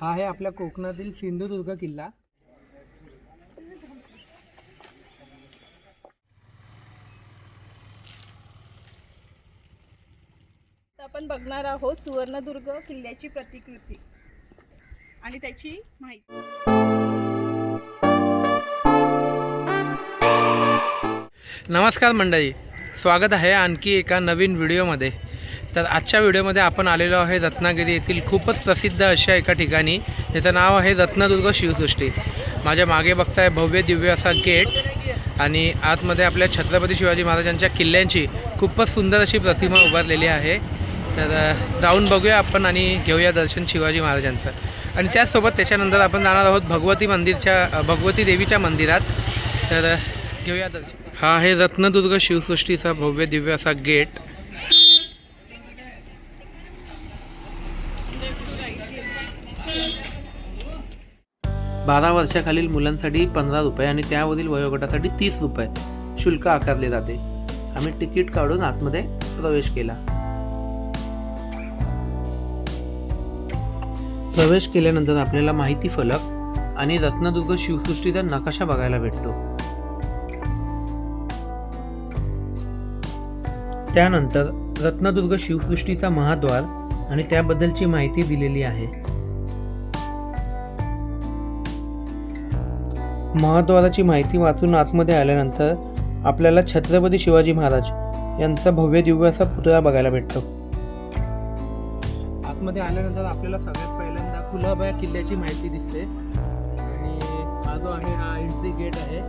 हा आहे आपल्या कोकणातील सिंधुदुर्ग किल्ला. तर आपण बघणार आहोत सुवर्णदुर्ग किल्ल्याची प्रतिकृती आणि त्याची माहिती. नमस्कार मंडळी स्वागत आहे आणखी एका नवीन व्हिडिओमध्ये. तर आजच्या व्हिडिओमध्ये आपण आलेलो आहे रत्नागिरी येथील खूपच प्रसिद्ध अशा एका ठिकाणी त्याचं नाव आहे रत्नदुर्ग शिवसृष्टी. माझ्या मागे बघताय भव्य दिव्य असा गेट आणि आतमध्ये आपल्या छत्रपती शिवाजी महाराजांच्या किल्ल्यांची खूपच सुंदर अशी प्रतिमा उभारलेली आहे. तर जाऊन बघूया आपण आणि घेऊया दर्शन शिवाजी महाराजांचं. आणि त्याचसोबत त्याच्यानंतर आपण जाणार आहोत भगवती मंदिरच्या भगवती देवीच्या मंदिरात. तर घेऊया दर्शन. हा आहे रत्नदुर्ग शिवसृष्टीचा भव्य दिव्य असा गेट. बारा वर्षाखालील मुलांसाठी पंधरा रुपये आणि त्यावरील वयोगटासाठी तीस रुपये शुल्क आकारले जाते. आम्ही तिकीट काढून आतमध्ये प्रवेश केला. प्रवेश केल्यानंतर आपल्याला माहिती फलक आणि रत्नदुर्ग शिवसृष्टीचा नकाशा बघायला भेटतो. त्यानंतर रत्नदुर्ग शिवसृष्टीचा महाद्वार आणि त्याबद्दलची माहिती दिलेली आहे. महाद्वाराची माहिती वाचून आतमध्ये आल्यानंतर आपल्याला छत्रपती शिवाजी महाराज यांचा भव्य दिव्य असा पुतळा बघायला भेटतो. आतमध्ये आल्यानंतर आपल्याला सगळ्यात पहिल्यांदा कुलाबा किल्ल्याची माहिती दिसते. आणि हा जो आहे हा एंट्री गेट आहे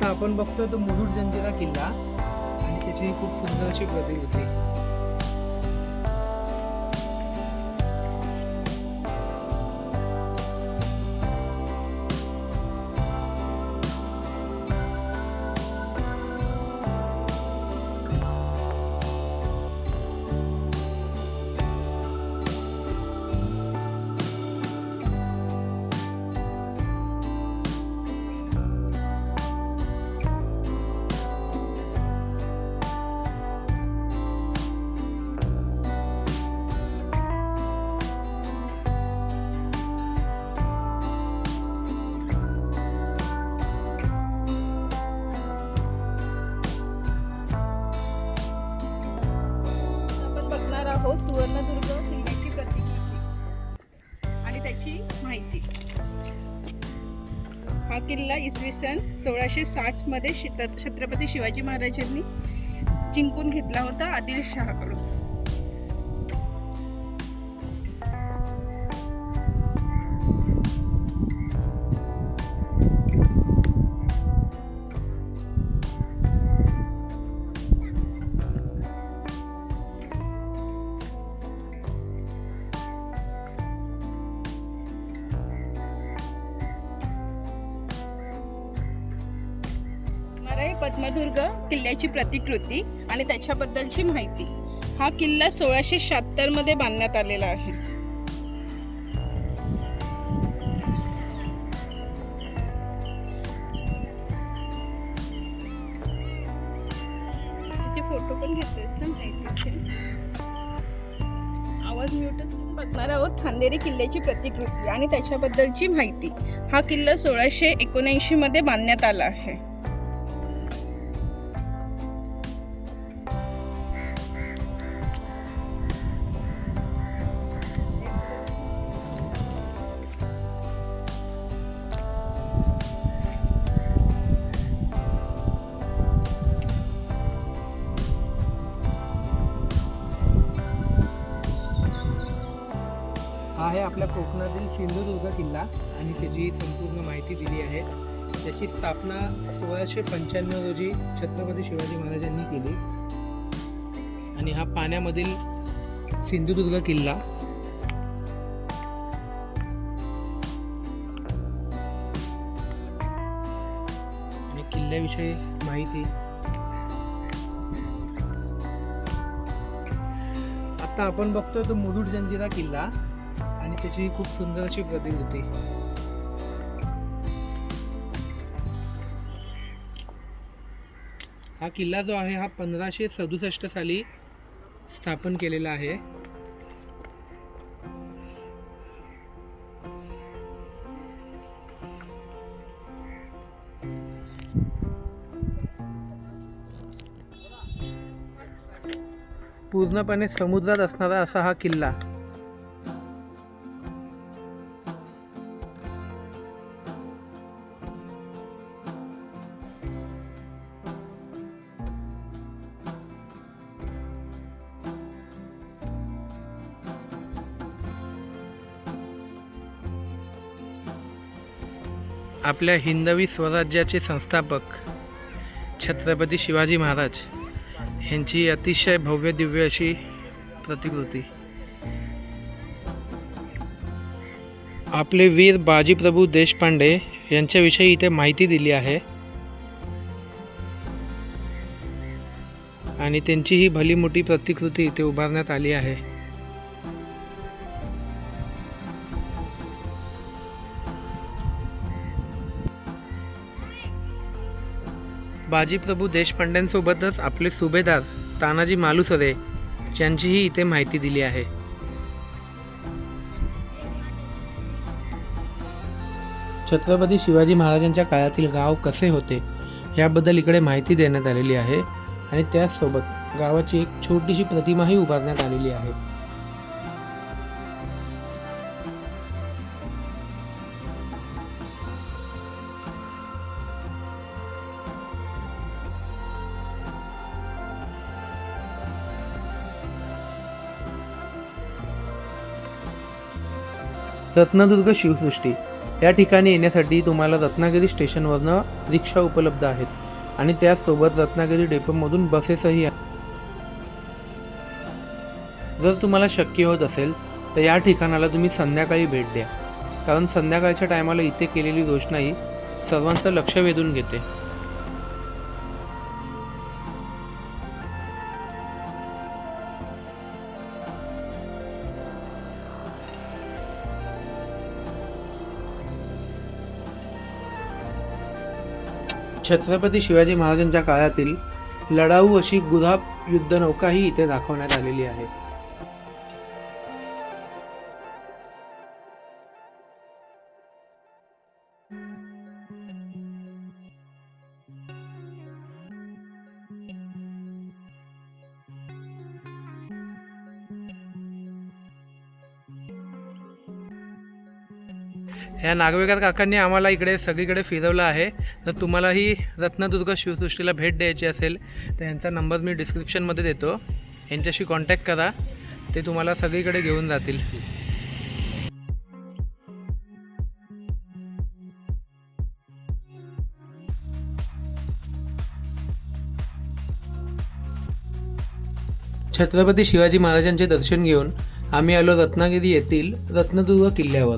आता आपण बघतो तो मुरुड जंजिरा किल्ला. आणि त्याची खूप सुंदर अशी प्रतिकृती होती. आहोत सुवर्णदुर्ग किल्ल्याची प्रतिकृती आणि त्याची माहिती. हा किल्ला इसवी सन सोळाशे साठमध्ये मध्ये छत्रपती शिवाजी महाराजांनी जिंकून घेतला होता आदिलशहाकडून. होणार आहे पद्मदुर्ग किल्ल्याची प्रतिकृती आणि त्याच्याबद्दलची माहिती. हा किल्ला सोळाशे शहात्तरमध्ये बांधण्यात आलेला आहे. त्याचे फोटो पण घेतोयस ना माहितीचे आवाज म्यूटच करून बघणार आहोत खांदेरी किल्ल्याची प्रतिकृती आणि त्याच्याबद्दलची माहिती. हा किल्ला सोळाशे एकोणऐंशी मध्ये बांधण्यात आला आहे. आपला कोकणातील सिंधुदुर्ग किल्ला आणि त्याची संपूर्ण माहिती दिली आहे. त्याची स्थापना सोळाशे पंच्याण्णव रोजी छत्रपती शिवाजी महाराजांनी केली. आणि हा पाण्यामधील सिंधुदुर्ग किल्ला आणि किल्ल्याविषयी माहिती. आता आपण बघतोय तो मुरुड जंजिरा किल्ला. आणि त्याची खूप सुंदर अशी प्रतिकृती हा किल्ला जो आहे हा पंधराशे सदुसष्ट साली स्थापन केलेला आहे. पूर्णपणे समुद्रात असणारा असा हा किल्ला. आपल्या हिंदवी स्वराज्याचे संस्थापक छत्रपती शिवाजी महाराज यांची अतिशय भव्य दिव्य अशी प्रतिकृती. आपले वीर बाजीप्रभू देशपांडे यांच्याविषयी इथे माहिती दिली आहे. आणि त्यांची ही भली मोठी प्रतिकृती इथे उभारण्यात आली आहे. बाजीप्रभू देशपांड्यांसोबतच आपले सुभेदार तानाजी मालुसरे यांचीही इथे माहिती दिली आहे. छत्रपती शिवाजी महाराजांच्या काळातील गाव कसे होते याबद्दल इकडे माहिती देण्यात आलेली आहे आणि त्याचसोबत गावाची एक छोटीशी प्रतिमाही उभारण्यात आलेली आहे. रत्नदुर्ग शिवसृष्टी. या ठिकाणी येण्यासाठी तुम्हाला रत्नागिरी स्टेशनवरनं रिक्षा उपलब्ध आहेत. आणि त्याचसोबत रत्नागिरी डेपोमधून बसेसही जर तुम्हाला शक्य होत असेल तर या ठिकाणाला तुम्ही संध्याकाळी भेट द्या. कारण संध्याकाळच्या टायमाला इथे केलेली रोषणाई सर्वांचं लक्ष वेधून घेते. छत्रपती शिवाजी महाराजांच्या काळातील लढाऊ अशी गुधाप युद्धनौकाही इथे दाखवण्यात आलेली आहे. ह्या नागवेकर काकांनी आम्हाला इकडे सगळीकडे फिरवलं आहे. तर तुम्हालाही रत्नदुर्ग शिवसृष्टीला भेट द्यायची असेल तर यांचा नंबर मी डिस्क्रिप्शनमध्ये देतो. यांच्याशी कॉन्टॅक्ट करा. ते तुम्हाला सगळीकडे घेऊन जातील. छत्रपती शिवाजी महाराजांचे दर्शन घेऊन आम्ही आलो रत्नागिरी येथील रत्नदुर्ग किल्ल्यावर.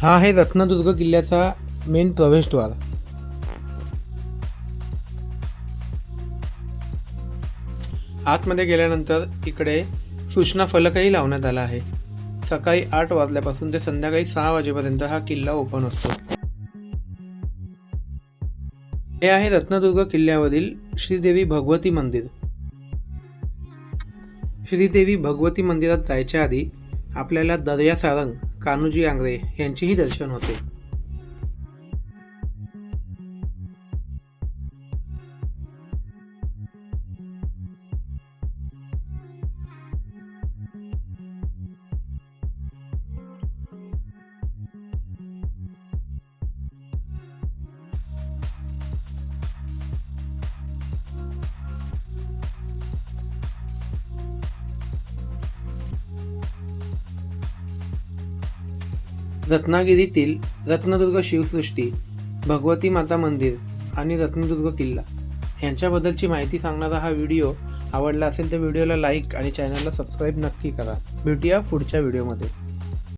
हा आहे रत्नदुर्ग किल्ल्याचा मेन प्रवेशद्वार. आतमध्ये गेल्यानंतर इकडे सूचना फलकही लावण्यात आला आहे. सकाळी आठ वाजल्यापासून ते संध्याकाळी सहा वाजेपर्यंत हा किल्ला ओपन असतो. हे आहे रत्नदुर्ग किल्ल्यावरील श्रीदेवी भगवती मंदिर. श्रीदेवी भगवती मंदिरात जायच्या आधी आपल्याला दर्या सारंग कान्होजी आंग्रे यांचेही दर्शन होते. रत्नागिरीतील रत्नदुर्ग शिवसृष्टी भगवती माता मंदिर आणि रत्नदुर्ग किल्ला यांच्याबद्दलची माहिती सांगणारा हा व्हिडिओ आवडला असेल तर व्हिडिओला लाईक आणि चॅनलला सबस्क्राईब नक्की करा. भेटूया पुढच्या व्हिडिओमध्ये.